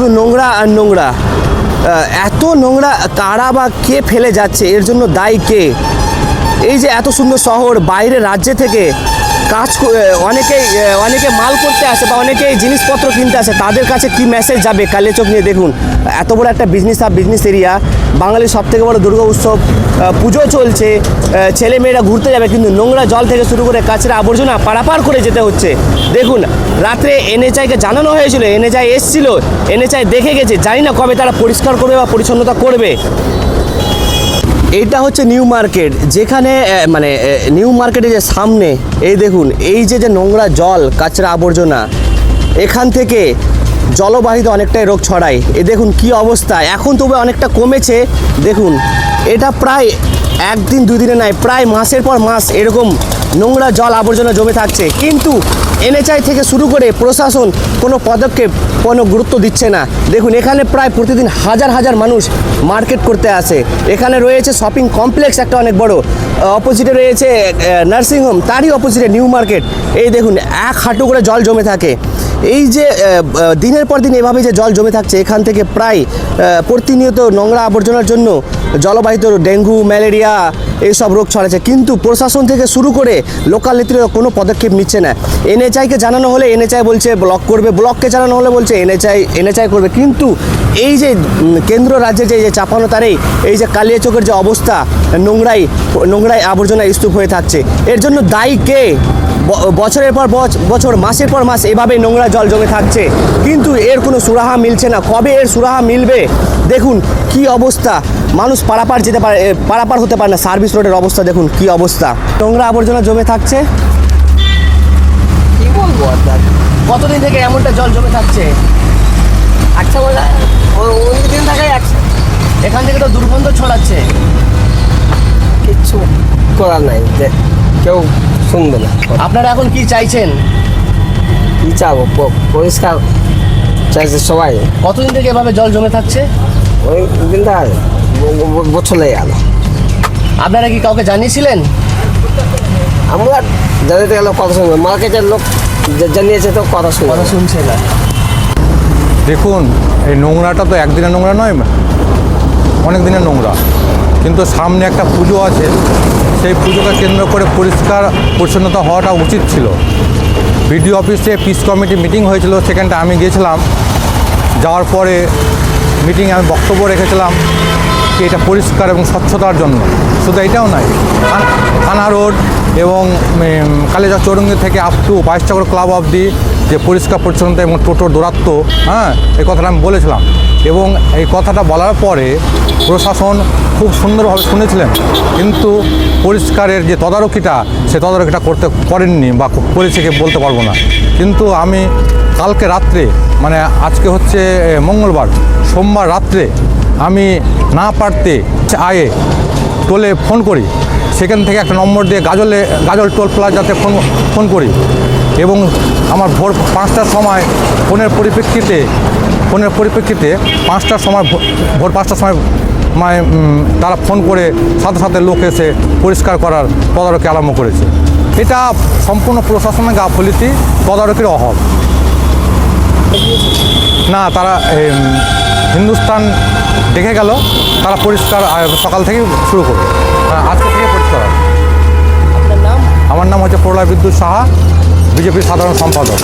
শুধু নোংরা আর নোংরা। এত নোংরা কারা বা কে ফেলে যাচ্ছে? এর জন্য দায়ী কে? এই যে এত সুন্দর শহর বাইরে রাজ্যে থেকে কাজ অনেকেই অনেকে মাল করতে আসে বা অনেকেই জিনিসপত্র কিনতে আসে, তাদের কাছে কি মেসেজ যাবে? কালে চোখ নিয়ে দেখুন। এত বড় একটা বিজনেস বিজনেস এরিয়া বাঙালির সব থেকে বড় দুর্গা উৎসব পুজো চলছে। ছেলে মেয়েরা ঘুরতে যাবে, কিন্তু নোংরা জল থেকে শুরু করে কাছের আবর্জনা পারাপার করে যেতে হচ্ছে। দেখুন, রাত্রে এনএচআইকে জানানো হয়েছিল এনএচআই এসছিল এনএচআই দেখে গেছে, জানি না কবে তারা পরিষ্কার করবে বা পরিচ্ছন্নতা করবে। এইটা হচ্ছে নিউ মার্কেট, যেখানে মানে নিউ মার্কেটের যে সামনে, এই দেখুন, এই যে যে নোংরা জল, কাচরা আবর্জনা, এখান থেকে জলবাহিত অনেকটাই রোগ ছড়ায়। এ দেখুন কি অবস্থা। এখন তবে অনেকটা কমেছে। দেখুন, এটা প্রায় একদিন দুই দিনে নাই প্রায় মাসের পর মাস এরকম নোংরা জল আবর্জনা জমে থাকছে। কিন্তু এনএচআই থেকে শুরু করে প্রশাসন কোনো পদক্ষেপ, কোনো গুরুত্ব দিচ্ছে না। দেখুন, এখানে প্রায় প্রতিদিন হাজার হাজার মানুষ মার্কেট করতে আসে। এখানে রয়েছে শপিং কমপ্লেক্স একটা অনেক বড়। অপোজিটে রয়েছে নার্সিংহোম, তারই অপোজিটে নিউ মার্কেট। এই দেখুন, এক হাঁটু করে জল জমে থাকে। এই যে দিনের পর দিন এভাবে যে জল জমে থাকছে, এখান থেকে প্রায় প্রতিনিয়ত নোংরা আবর্জনার জন্য জলবাহিত ডেঙ্গু, ম্যালেরিয়া এইসব রোগ ছড়াচ্ছে। কিন্তু প্রশাসন থেকে শুরু করে লোকাল নেতৃত্ব কোনো পদক্ষেপ নিচ্ছে না। এনএচআইকে জানানো হলে এনএচআই বলছে ব্লক করবে ব্লককে জানানো হলে বলছে, এনএচআই এনএচআই করবে। কিন্তু এই যে কেন্দ্র রাজ্যে যে যে চাপানো তারেই, এই যে কালিয়াচকের যে অবস্থা, নোংরাই নোংরাই আবর্জনা স্তূপ হয়ে থাকছে। এর জন্য দায়ী কে? বছরের পর বছ- বছর, মাসের পর মাস এভাবে নোংরা জল জমে থাকছে। কিন্তু এর কোনো সুরাহা মিলছে না। কবে এর সুরাহা মিলবে? দেখুন, কি অবস্থা। মানুষ পারাপার যেতে পারে পারাপার হতে পারে না। সার্ভিস রোডের অবস্থা, দেখুন কি অবস্থা। নোংরা আবর্জনা জমে থাকছে। কতদিন থেকে এমনটা জল জমে থাকছে? আচ্ছা বলে এখান থেকে তো দুর্গন্ধ ছড়াচ্ছে। কিচ্ছু করার নাই কেউ শুনবে না। আপনারা এখন কি চাইছেন? কি চাবো? পরিষ্কার চাইছে সবাই। কতদিন থেকে এভাবে জল জমে থাকছে? অনেক দিন থাকে ব- ব- বছর লেগে গেল আপনারা কি কাউকে জানিয়েছিলেন? আমরা জানাতে গেলে কথা শুনবে মার্কেটের লোক জানিয়েছে তো কথা শুনবে কথা শুনছে না। দেখুন এই নোংরাটা তো একদিনের নোংরা নয় অনেক দিনের নোংরা। কিন্তু সামনে একটা পুজো আছে, সেই পুজোকে কেন্দ্র করে পরিষ্কার পরিচ্ছন্নতা হওয়াটা উচিত ছিল। বিডিও অফিসে পিস কমিটি মিটিং হয়েছিল, সেখানটা আমি গিয়েছিলাম। যাওয়ার পরে মিটিংয়ে আমি বক্তব্য রেখেছিলাম কি এটা পরিষ্কার এবং স্বচ্ছতার জন্য। শুধু এটাও নয় থান- রোড এবং কালেজা চৌরঙ্গি থেকে আপ টু বাইশচক্র ক্লাব অবধি যে পরিষ্কার পরিচ্ছন্নতা এবং টোটোর দৌরাত্ম হ্যাঁ এই কথাটা আমি বলেছিলাম। এবং এই কথাটা বলার পরে প্রশাসন খুব সুন্দরভাবে শুনেছিলেন, কিন্তু পরিষ্কারের যে তদারকিটা, সে তদারকিটা করতে করেননি বা করেছে বলতে পারব না। কিন্তু আমি কালকে রাত্রে মানে আজকে হচ্ছে মঙ্গলবার, সোমবার রাত্রে আমি না পারতে আয়ে টোলে ফোন করি। সেখান থেকে একটা নম্বর দিয়ে গাজলে, গাজল টোল প্লাজাতে ফোন ফোন করি। এবং আমার ভোর পাঁচটার সময় ফোনের পরিপ্রেক্ষিতে ফোনের পরিপ্রেক্ষিতে পাঁচটার সময় ভোর পাঁচটার সময় মানে তারা ফোন করে সাথে সাথে লোক এসে পরিষ্কার করার তদারকি আরম্ভ করেছে। এটা সম্পূর্ণ প্রশাসনের গাফলিতি তদারকির অভাব। না তারা হিন্দুস্তান দেখে গেল তারা পরিষ্কার সকাল থেকে শুরু করবে। আজকে থেকে পরিষ্কার। আমার নাম হচ্ছে প্রলয় বিদ্যুৎ সাহা। বিজেপির সাধারণ সম্পাদক।